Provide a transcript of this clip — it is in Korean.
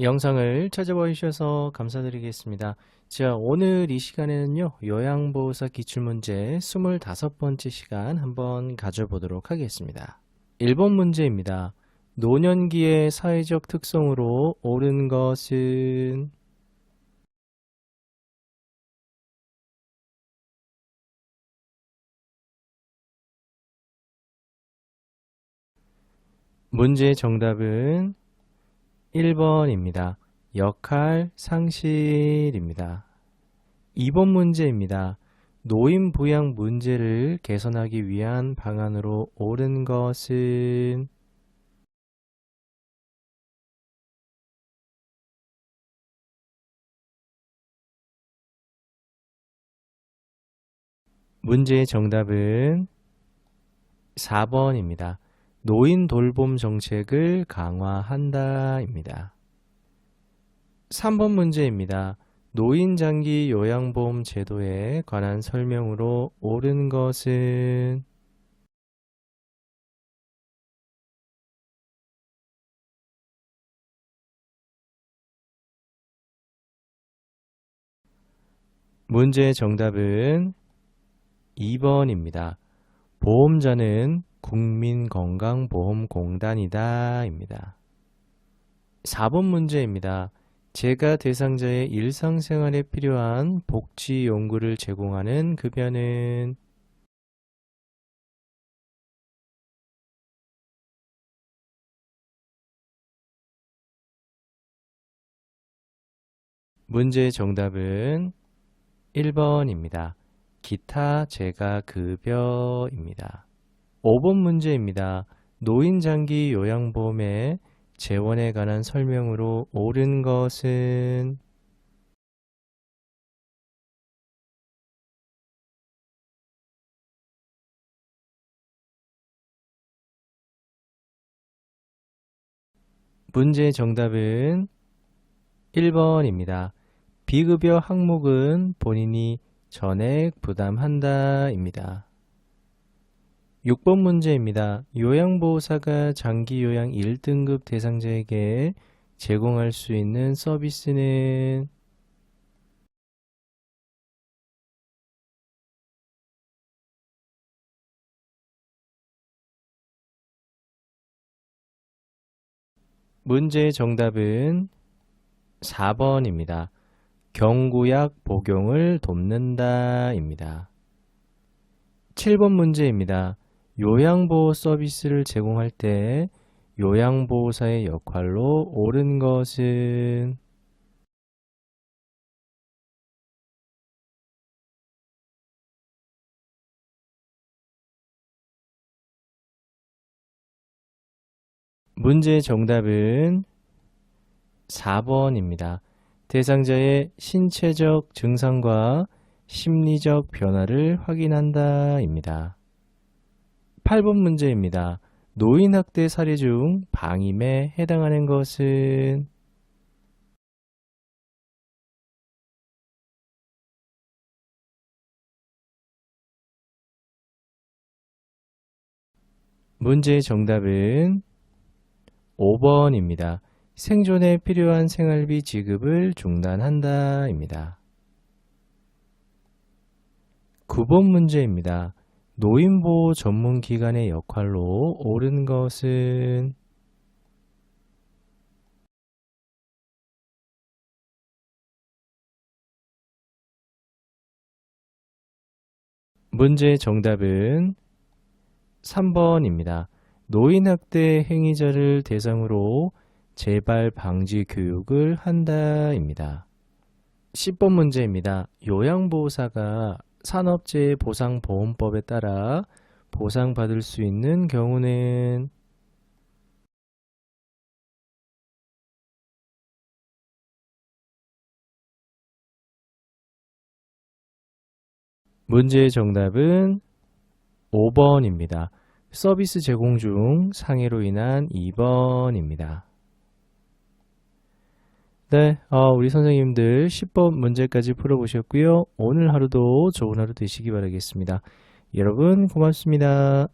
영상을 찾아봐 주셔서 감사드리겠습니다. 자, 오늘 이 시간에는요, 요양보호사 기출문제 25번째 시간 한번 가져보도록 하겠습니다. 1번 문제입니다. 노년기의 사회적 특성으로 옳은 것은 문제의 정답은 1번입니다. 역할 상실입니다. 2번 문제입니다. 노인 부양 문제를 개선하기 위한 방안으로 옳은 것은 문제의 정답은 4번입니다. 노인 돌봄 정책을 강화한다입니다. 3번 문제입니다. 노인 장기 요양보험 제도에 관한 설명으로 옳은 것은 문제의 정답은 2번입니다. 보험자는 국민건강보험공단이다 입니다. 4번 문제입니다. 제가 대상자의 일상생활에 필요한 복지 연구를 제공하는 급여는 문제의 정답은 1번입니다. 기타 재가 급여입니다. 5번 문제입니다. 노인장기 요양보험의 재원에 관한 설명으로 옳은 것은 문제의 정답은 1번입니다. 비급여 항목은 본인이 전액 부담한다 입니다. 6번 문제입니다. 요양보호사가 장기요양 1등급 대상자에게 제공할 수 있는 서비스는 문제의 정답은 4번입니다. 경구약 복용을 돕는다 입니다. 7번 문제입니다. 요양보호 서비스를 제공할 때 요양보호사의 역할로 옳은 것은 문제의 정답은 4번입니다. 대상자의 신체적 증상과 심리적 변화를 확인한다 입니다. 8번 문제입니다. 노인학대 사례 중 방임에 해당하는 것은 문제의 정답은 5번입니다. 생존에 필요한 생활비 지급을 중단한다 입니다. 9번 문제입니다. 노인보호 전문기관의 역할로 옳은 것은 문제의 정답은 3번입니다. 노인학대 행위자를 대상으로 재발 방지 교육을 한다입니다. 10번 문제입니다. 요양보호사가 산업재해 보상보험법에 따라 보상받을 수 있는 경우는 문제의 정답은 5번입니다. 서비스 제공 중 상해로 인한 2번입니다. 네, 어, 우리 선생님들 10번 문제까지 풀어보셨고요. 오늘 하루도 좋은 하루 되시기 바라겠습니다. 여러분 고맙습니다.